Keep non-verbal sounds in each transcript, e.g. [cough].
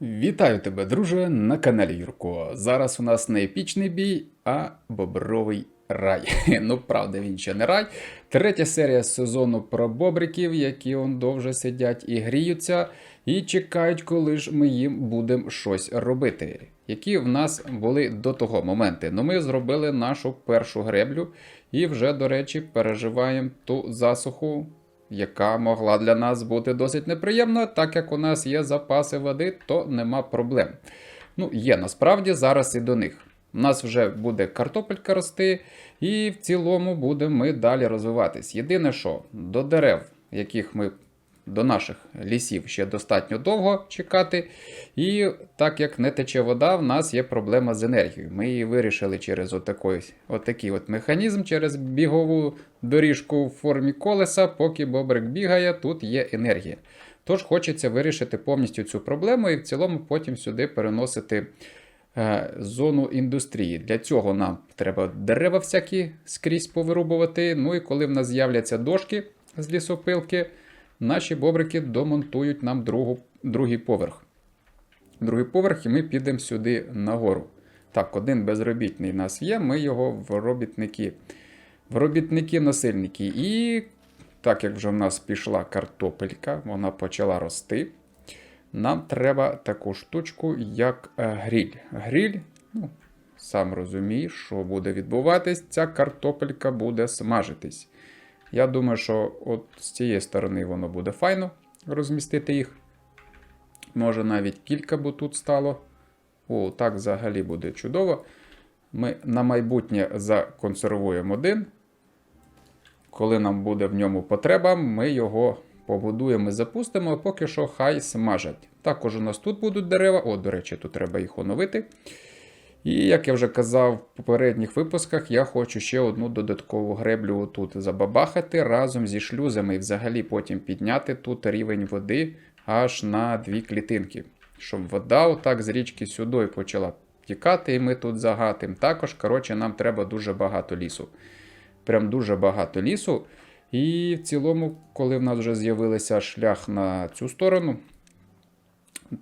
Вітаю тебе, друже, на каналі Юрко. Зараз у нас не епічний бій, а бобровий рай. [laughs] Ну, правда, він ще не рай. Третя серія сезону про бобриків, які он довже сидять і гріються, і чекають, коли ж ми їм будемо щось робити. Які в нас були до того моменти. Ну, ми зробили нашу першу греблю і вже, до речі, переживаємо ту засуху, яка могла для нас бути досить неприємна, так як у нас є запаси води, то нема проблем. Ну, є насправді зараз і до них. У нас вже буде картопелька рости, і в цілому будемо ми далі розвиватись. Єдине, що до дерев, яких ми до наших лісів ще достатньо довго чекати. І так як не тече вода, в нас є проблема з енергією. Ми її вирішили через отакий, отакий от механізм, через бігову доріжку в формі колеса, поки бобрик бігає, тут є енергія. Тож хочеться вирішити повністю цю проблему і в цілому потім сюди переносити е, зону індустрії. Для цього нам треба дерева всякі скрізь повирубувати. Ну і коли в нас з'являться дошки з лісопилки, наші бобрики домонтують нам другу, другий поверх. Другий поверх, і ми підемо сюди нагору. Так, один безробітний в нас є, ми його в робітники. В робітники-насильники. І так як вже в нас пішла картопелька, вона почала рости. Нам треба таку штучку, як е, гріль. Гріль, ну, сам розумієш, що буде відбуватись, ця картопелька буде смажитись. Я думаю, що от з цієї сторони воно буде файно розмістити їх. Може навіть кілька бо тут стало. О, так взагалі буде чудово. Ми на майбутнє законсервуємо один. Коли нам буде в ньому потреба, ми його побудуємо і запустимо, а поки що хай смажать. Також у нас тут будуть дерева. О, до речі, тут треба їх оновити. І як я вже казав в попередніх випусках, я хочу ще одну додаткову греблю тут забабахати разом зі шлюзами і взагалі потім підняти тут рівень води аж на дві клітинки. Щоб вода отак з річки сюди почала тікати, і ми тут загатим. Також, коротше, нам треба дуже багато лісу. Прям дуже багато лісу. І в цілому, коли в нас вже з'явився шлях на цю сторону,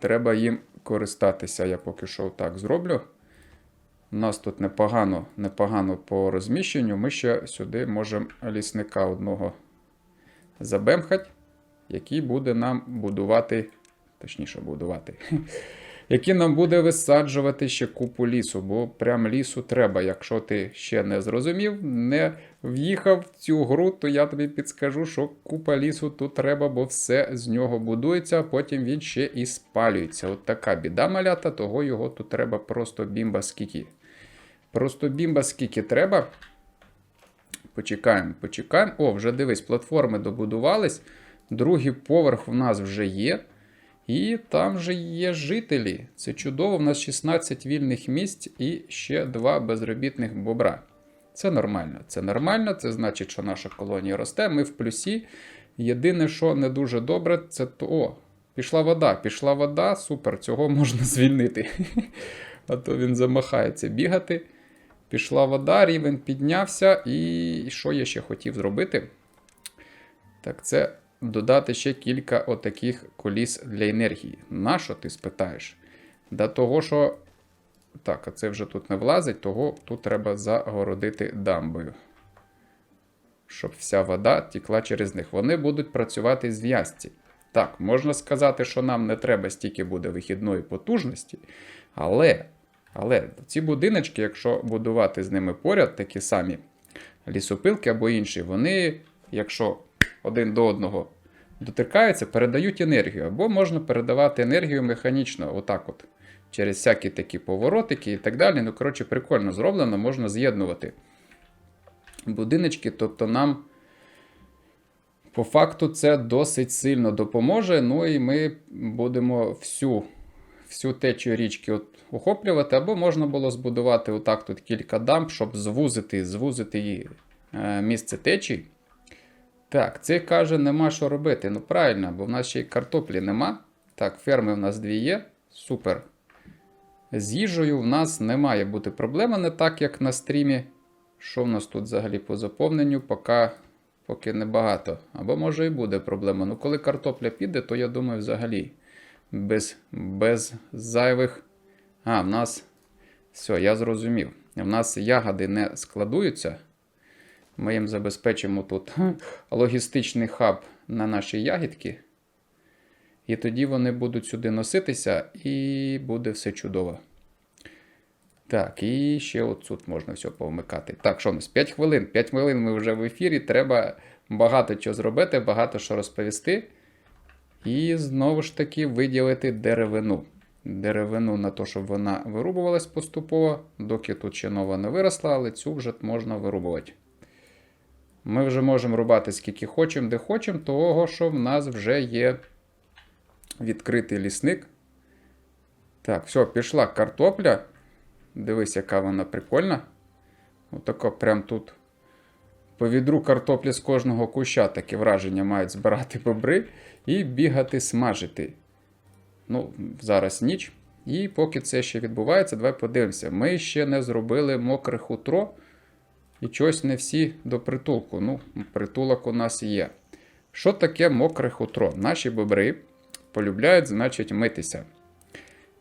треба їм користатися. Я поки що так зроблю. У нас тут непогано, непогано по розміщенню. Ми ще сюди можемо лісника одного забемхати, який буде нам будувати, точніше будувати, [laughs] який нам буде висаджувати ще купу лісу, бо прям лісу треба. Якщо ти ще не зрозумів, не в'їхав в цю гру, то я тобі підскажу, що купа лісу тут треба, бо все з нього будується, а потім він ще і спалюється. От така біда малята, того його тут треба просто бімба скільки. Просто бімба скільки треба. Почекаємо, почекаємо. О, вже дивись, платформи добудувались. Другий поверх в нас вже є. І там вже є жителі. Це чудово. У нас 16 вільних місць і ще два безробітних бобра. Це нормально. Це нормально, це значить, що наша колонія росте. Ми в плюсі. Єдине, що не дуже добре, це то. О, пішла вода. Пішла вода, супер, цього [laughs] можна звільнити. [laughs] А то він замахається бігати. Пішла вода, рівень піднявся. І що я ще хотів зробити? Так, це додати ще кілька отаких коліс для енергії. На що ти спитаєш? До того, що. Так, а це вже тут не влазить, того тут треба загородити дамбою. Щоб вся вода тікла через них. Вони будуть працювати з в'язці. Так, можна сказати, що нам не треба стільки буде вихідної потужності, але але ці будиночки, якщо будувати з ними поряд, такі самі лісопилки або інші, вони, якщо один до одного дотикаються, передають енергію. Або можна передавати енергію механічно, отак от, через всякі такі поворотики і так далі. Ну, коротше, прикольно зроблено, можна з'єднувати будиночки, тобто нам. По факту це досить сильно допоможе. Ну і ми будемо всю всю течію річки от охоплювати, або можна було збудувати отак тут кілька дамб, щоб звузити звузити її е, місце течії. Так, це каже, нема що робити. Ну, правильно, бо в нас ще й картоплі нема. Так, ферми в нас дві є. Супер. З їжею в нас не має бути проблеми, не так, як на стрімі. Що в нас тут взагалі по заповненню? Поки, поки небагато. Або може і буде проблема. Ну, коли картопля піде, то я думаю, взагалі без, без зайвих. А, в нас. Все, я зрозумів. В нас ягоди не складуються. Ми їм забезпечимо тут логістичний хаб на наші ягідки. І тоді вони будуть сюди носитися, і буде все чудово. Так, і ще отут можна все повмикати. Так, що у нас? 5 хвилин. 5 хвилин ми вже в ефірі. Треба багато чого зробити, багато що розповісти. І знову ж таки виділити деревину. Деревину на те, щоб вона вирубувалась поступово, доки тут ще нова не виросла, але цю вже можна вирубувати. Ми вже можемо рубати скільки хочемо, де хочемо, того, що в нас вже є відкритий лісник. Так, все, пішла картопля. Дивись, яка вона прикольна. Отако прям тут по відру картоплі з кожного куща таке враження мають збирати бобри і бігати смажити. Ну, зараз ніч. І поки це ще відбувається, давай подивимося. Ми ще не зробили мокре хутро. І чогось не всі до притулку. Ну, притулок у нас є. Що таке мокре хутро? Наші бобри полюбляють, значить, митися.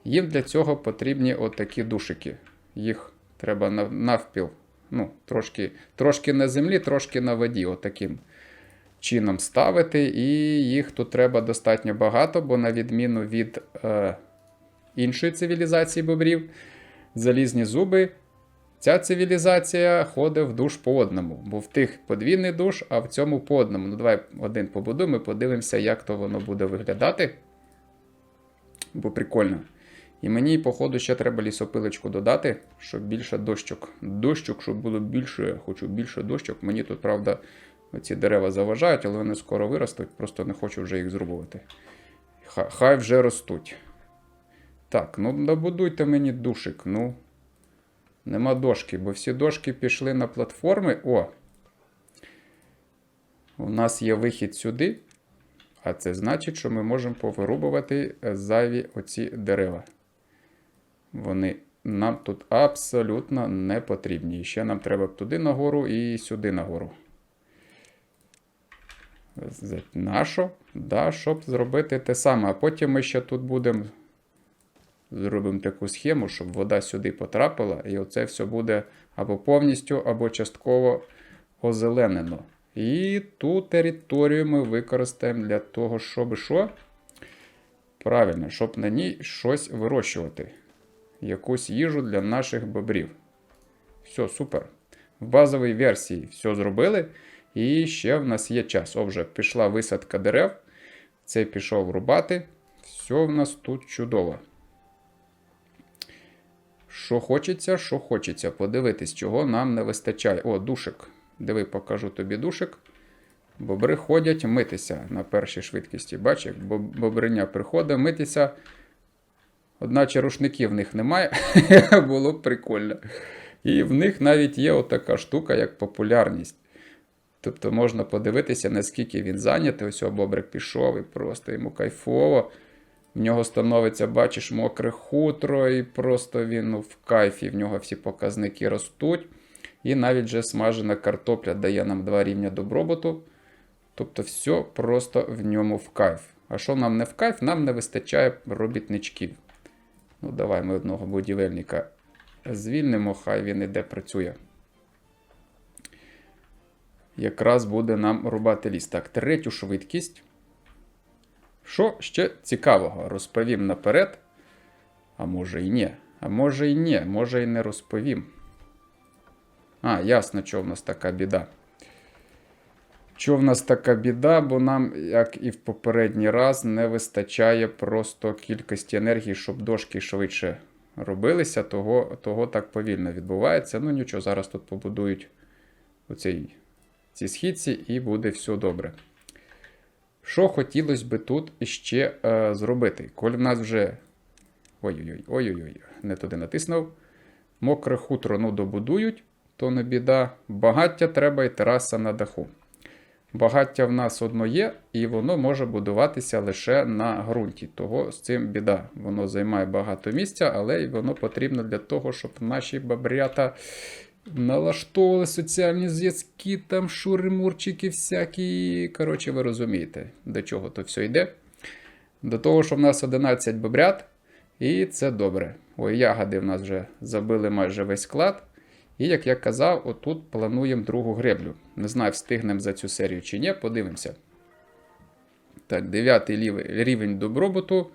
Їм для цього потрібні отакі душики. Їх треба навпіл. Ну, трошки, трошки на землі, трошки на воді. Отаким чином ставити. І їх тут треба достатньо багато, бо на відміну від е, іншої цивілізації бобрів, залізні зуби. Ця цивілізація ходить в душ по одному, бо в тих подвійний душ, а в цьому по одному. Ну, давай один побудуємо і подивимося, як то воно буде виглядати. Бо прикольно. І мені, походу, ще треба лісопилочку додати, щоб більше дощок. Дощок, щоб було більше, хочу більше дощок. Мені тут, правда, ці дерева заважають, але вони скоро виростуть, просто не хочу вже їх зрубувати. Хай, вже ростуть. Так, ну добудуйте мені душик. Ну, нема дошки, бо всі дошки пішли на платформи. О! У нас є вихід сюди. А це значить, що ми можемо повирубувати е, зайві оці дерева. Вони нам тут абсолютно не потрібні. І ще нам треба туди нагору і сюди нагору. Нащо? Да, щоб зробити те саме. А потім ми ще тут будемо. Зробимо таку схему, щоб вода сюди потрапила, і оце все буде або повністю, або частково озеленено. І ту територію ми використаємо для того, щоб що? Правильно, щоб на ній щось вирощувати. Якусь їжу для наших бобрів. Все, супер. В базовій версії все зробили. І ще в нас є час. О, вже пішла висадка дерев. Цей пішов рубати. Все в нас тут чудово. Що хочеться, що хочеться. Подивитись, чого нам не вистачає. О, душик. Диви, покажу тобі душик. Бобри ходять митися на першій швидкості. Бач, як бобриня приходить митися. Одначе рушників в них немає. [laughs] Було б прикольно. І в них навіть є отака штука, як популярність. Тобто можна подивитися, наскільки він зайнятий. Ось бобрик пішов і просто йому кайфово. В нього становиться, бачиш, мокре хутро, і просто він ну, в кайфі, в нього всі показники ростуть. І навіть вже смажена картопля дає нам два рівня добробуту. Тобто, все просто в ньому в кайф. А що нам не в кайф, нам не вистачає робітничків. Ну, давай ми одного будівельника звільнимо, хай він іде працює. Якраз буде нам рубати ліс. Так, третю швидкість. Що ще цікавого? Розповім наперед. А може і ні. А може і ні, може і не розповім. А, ясно, що в нас така біда. Що в нас така біда, бо нам, як і в попередній раз, не вистачає просто кількості енергії, щоб дошки швидше робилися, того, того так повільно відбувається. Ну нічого, зараз тут побудують оцей, ці східці і буде все добре. Що хотілося би тут ще е, зробити? Коль в нас вже. Ой-ой-ой, ой-ой-ой, не туди натиснув. Мокре хутро ну добудують, то не біда. Багаття треба і тераса на даху. Багаття в нас одно є, і воно може будуватися лише на ґрунті. Того з цим біда. Воно займає багато місця, але воно потрібно для того, щоб наші бабрята налаштовували соціальні зв'язки, там шури-мурчики всякі. Коротше, ви розумієте, до чого то все йде. До того, що в нас 11 бобрят, і це добре. Ой, ягоди в нас вже забили майже весь склад. І як я казав, отут плануємо другу греблю. Не знаю, встигнемо за цю серію чи ні, подивимося. Так, дев'ятий рівень добробуту,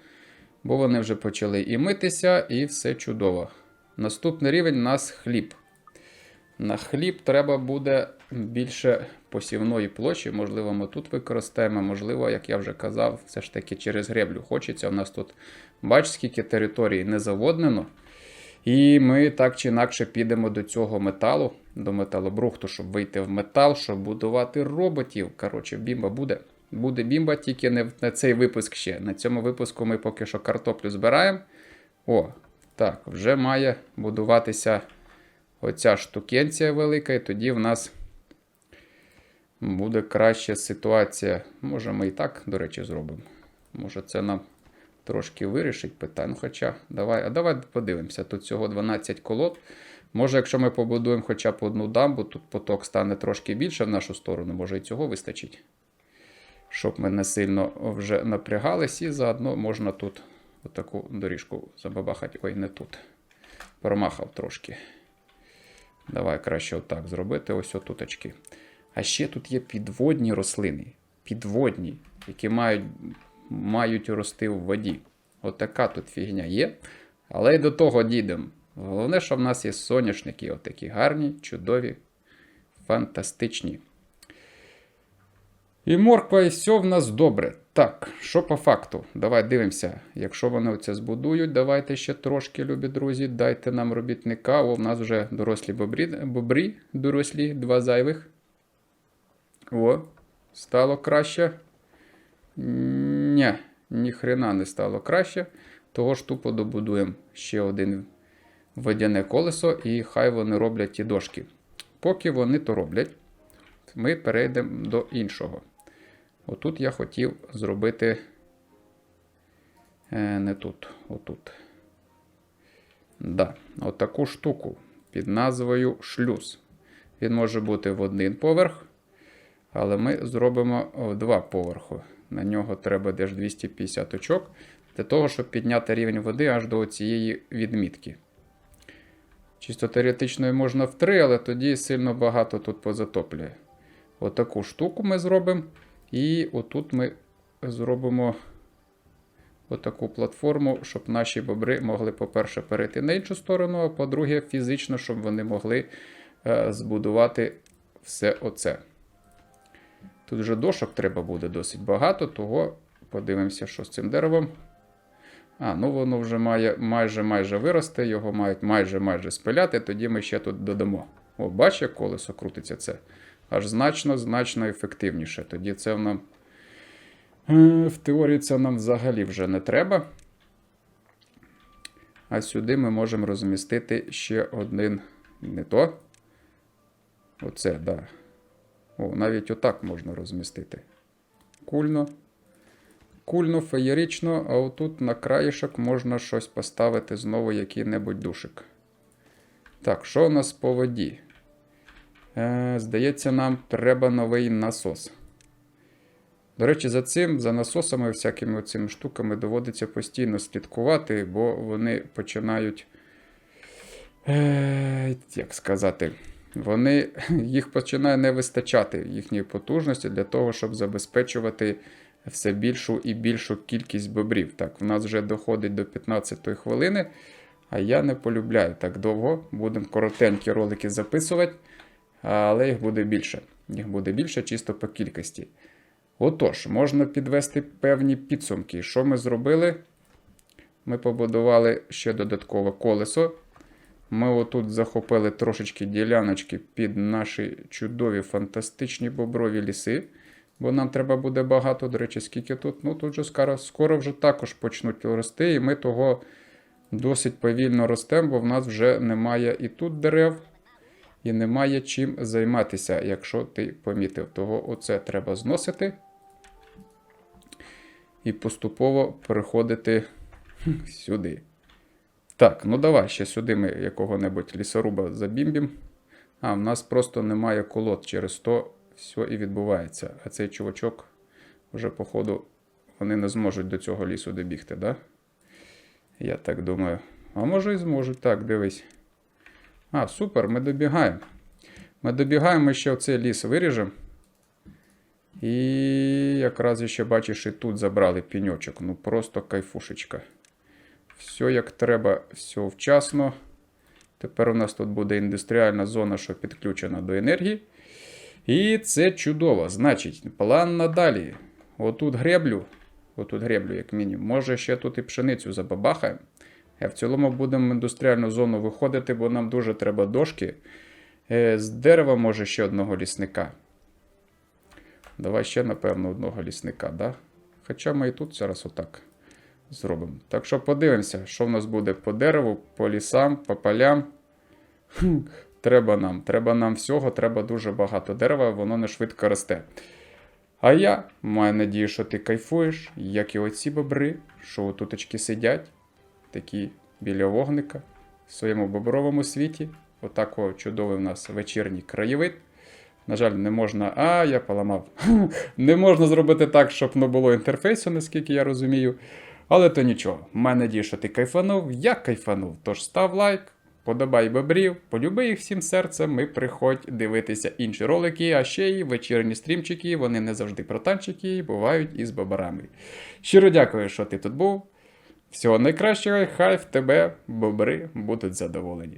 бо вони вже почали і митися, і все чудово. Наступний рівень у нас хліб. На хліб треба буде більше посівної площі. Можливо, ми тут використаємо, можливо, як я вже казав, все ж таки через греблю хочеться. У нас тут, бач, скільки території не заводнено. І ми так чи інакше підемо до цього металу, до металобрухту, щоб вийти в метал, щоб будувати роботів. Коротше, бімба буде. Буде бімба, тільки не на цей випуск ще. На цьому випуску ми поки що картоплю збираємо. О, так, вже має будуватися оця штукенція велика, і тоді в нас буде краща ситуація. Може, ми і так, до речі, зробимо. Може, це нам трошки вирішить питання. Ну, Хоча, давай, а давай подивимося. Тут всього 12 колод. Може, якщо ми побудуємо хоча б одну дамбу, тут поток стане трошки більше в нашу сторону, може і цього вистачить. Щоб ми не сильно вже напрягались, і заодно можна тут отаку доріжку забабахати. Ой, не тут. Промахав трошки. Давай краще отак зробити. Ось отуточки. А ще тут є підводні рослини. Підводні, які мають, мають рости в воді. Отака тут фігня є. Але й до того дійдемо. Головне, що в нас є соняшники, отакі гарні, чудові, фантастичні. І морква, і все в нас добре. Так, що по факту? Давай дивимося. Якщо вони оце збудують, давайте ще трошки, любі друзі, дайте нам робітника. О, в нас вже дорослі бобрі, бобрі дорослі, два зайвих. О, стало краще. Ні, ніхрена не стало краще. Того ж тупо добудуємо ще один водяне колесо, і хай вони роблять ті дошки. Поки вони то роблять, ми перейдемо до іншого. Отут я хотів зробити е, не тут, отут. Да, отаку штуку під назвою шлюз. Він може бути в один поверх, але ми зробимо два поверхи. На нього треба десь 250 очок для того, щоб підняти рівень води аж до цієї відмітки. Чисто теоретично можна в 3, але тоді сильно багато тут позатоплює. Отаку штуку ми зробимо. І отут ми зробимо отаку платформу, щоб наші бобри могли, по-перше, перейти на іншу сторону, а по-друге, фізично, щоб вони могли е, збудувати все оце. Тут вже дошок треба буде досить багато, того подивимося, що з цим деревом. А, ну воно вже має майже майже вирости, його мають майже майже спиляти, тоді ми ще тут додамо. О, бачиш, як колесо крутиться це. Аж значно, значно ефективніше. Тоді це нам. е, В теорії це нам взагалі вже не треба. А сюди ми можемо розмістити ще один не то. Оце. Да. О, навіть отак можна розмістити. Кульно. Кульно, феєрично, а отут на краєшок можна щось поставити знову який-небудь душик. Так, що у нас по воді? Е, Здається, нам треба новий насос. До речі, за цим, за насосами, всякими цими штуками доводиться постійно слідкувати, бо вони починають. Е, як сказати, вони, [laughs] їх починає не вистачати їхньої потужності для того, щоб забезпечувати все більшу і більшу кількість бобрів. Так, в нас вже доходить до 15-ї хвилини, а я не полюбляю так довго. Будемо коротенькі ролики записувати, але їх буде більше. Їх буде більше чисто по кількості. Отож, можна підвести певні підсумки. Що ми зробили? Ми побудували ще додаткове колесо. Ми отут захопили трошечки діляночки під наші чудові фантастичні боброві ліси. Бо нам треба буде багато, до речі, скільки тут. Ну тут вже скоро, скоро вже також почнуть рости, і ми того досить повільно ростемо, бо в нас вже немає і тут дерев, і немає чим займатися, якщо ти помітив. Того оце треба зносити. І поступово переходити [laughs] сюди. Так, ну давай ще сюди ми якого-небудь лісоруба забімбім. А, в нас просто немає колод, через то все і відбувається. А цей чувачок вже, походу, вони не зможуть до цього лісу добігти, да? Я так думаю. А може і зможуть. Так, дивись. А, супер, ми добігаємо. Ми добігаємо, ще оцей ліс виріжемо. І якраз ще бачиш, і тут забрали піньочок. Ну просто кайфушечка. Все як треба, все вчасно. Тепер у нас тут буде індустріальна зона, що підключена до енергії. І це чудово. Значить, план надалі. Отут греблю, отут греблю, як мінімум. Може, ще тут і пшеницю забабахаємо. А в цілому будемо індустріальну зону виходити, бо нам дуже треба дошки. Е, З дерева, може, ще одного лісника. Давай ще, напевно, одного лісника, да? Хоча ми і тут зараз отак зробимо. Так що подивимося, що в нас буде по дереву, по лісам, по полям. Треба нам. Треба нам всього, треба дуже багато дерева, воно не швидко росте. А я маю надію, що ти кайфуєш, як і оці бобри, що отуточки сидять, такі біля вогника, в своєму бобровому світі. Отако чудовий у нас вечірній краєвид. На жаль, не можна. А, я поламав. [laughs] Не можна зробити так, щоб не було інтерфейсу, наскільки я розумію. Але то нічого. в мене що ти кайфанув, я кайфанув. Тож став лайк, подобай бобрів, полюби їх всім серцем і приходь дивитися інші ролики, а ще й вечірні стрімчики, вони не завжди про танчики, бувають із бобарами. Щиро дякую, що ти тут був. Всього найкращого, хай в тебе бобри будуть задоволені.